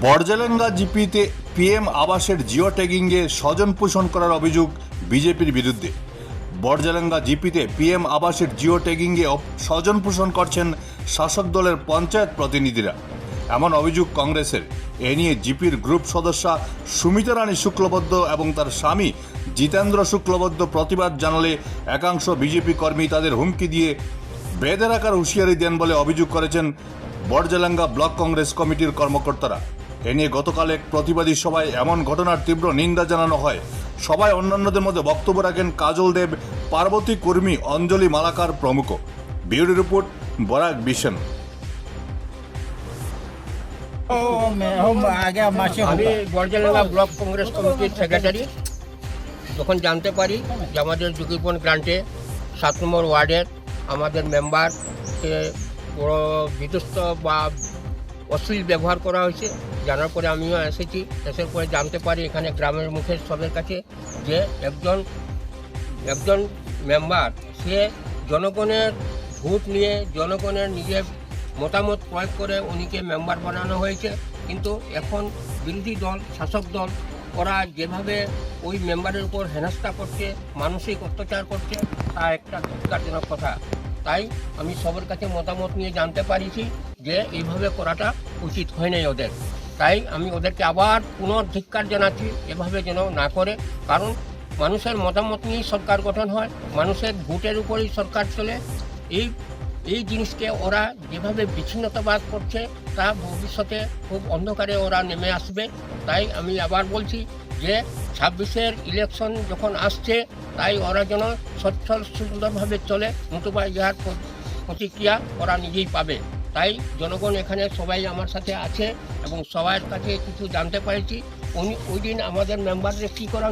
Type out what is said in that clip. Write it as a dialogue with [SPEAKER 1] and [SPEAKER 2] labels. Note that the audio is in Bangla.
[SPEAKER 1] বর্জেলেঙ্গা জিপিতে পিএম আবাসের জিও ট্যাগিংয়ে স্বজন পোষণ করার অভিযোগ বিজেপির বিরুদ্ধে। বর্জেলেঙ্গা জিপিতে পিএম আবাসের জিও ট্যাগিংয়ে স্বজন পোষণ করছেন শাসক দলের পঞ্চায়েত প্রতিনিধিরা। এমন অভিযোগ কংগ্রেসের। এ নিয়ে জিপির গ্রুপ সদস্যা সুমিতা রানী শুক্লবদ্ধ এবং তার স্বামী জিতেন্দ্র শুক্লবদ্ধ প্রতিবাদ জানালে একাংশ বিজেপি কর্মী তাদের হুমকি দিয়ে বেঁধে রাখার হুঁশিয়ারি দেন বলে অভিযোগ করেছেন বড়জেলাঙ্গা ব্লক কংগ্রেস কমিটির কর্মকর্তারা। এ নিয়ে গতকাল এক প্রতিবাদী সভায় এমন ঘটনার তীব্র নিন্দা জানানো হয়। সবাই অন্যান্যদের মধ্যে বক্তব্য রাখেন কাজল দেব, পার্বতী কর্মী অঞ্জলি মালাকার প্রমুখ। বিউরো রিপোর্ট, বরাক বিশন।
[SPEAKER 2] ব্লক কংগ্রেস কমিটির সেক্রেটারি। তখন জানতে পারি যে আমাদের ঝুঁকিপূর্ণ গ্রান্টে সাত নম্বর ওয়ার্ডের আমাদের মেম্বার বড় বিধ্বস্ত বা অশ্লীল ব্যবহার করা হয়েছে। জানার পরে আমিও এসেছি। এসে পরে জানতে পারি এখানে গ্রামের মুখের সবের কাছে যে একজন একজন মেম্বার সে জনগণের ভোট নিয়ে জনগণের নিজের মতামত প্রয়োগ করে উনিকে মেম্বার বানানো হয়েছে। কিন্তু এখন বিরোধী দল, শাসক দল, ওরা যেভাবে ওই মেম্বারের উপর হেনস্থা করছে, মানসিক অত্যাচার করছে, তা একটা ধিক্কারজনক কথা। তাই আমি সবার কাছে মতামত নিয়ে জানতে পারিছি যে এইভাবে করাটা উচিত হয় নাই ওদের। তাই আমি ওদেরকে আবার পুনর্ধিক্কার জানাচ্ছি, এভাবে যেন না করে। কারণ মানুষের মতামত নিয়েই সরকার গঠন হয়, মানুষের ভোটের উপরেই সরকার চলে। এই এই জিনিসকে ওরা যেভাবে বিচ্ছিন্নতাবাদ করছে, তা ভবিষ্যতে খুব অন্ধকারে ওরা নেমে আসবে। তাই আমি আবার বলছি যে ছাব্বিশের ইলেকশন যখন আসছে, তাই ওরা যেন সচ্ছল, সুন্দরভাবে চলে। নতুবা ইহার প্রতিক্রিয়া ওরা নিজেই পাবে। তাই জনগণ এখানে সবাই আমার সাথে আছে এবং সবাইয়ের কাছে কিছু জানতে পারেছি। উনি, ওই দিন আমাদের মেম্বারদের কী করা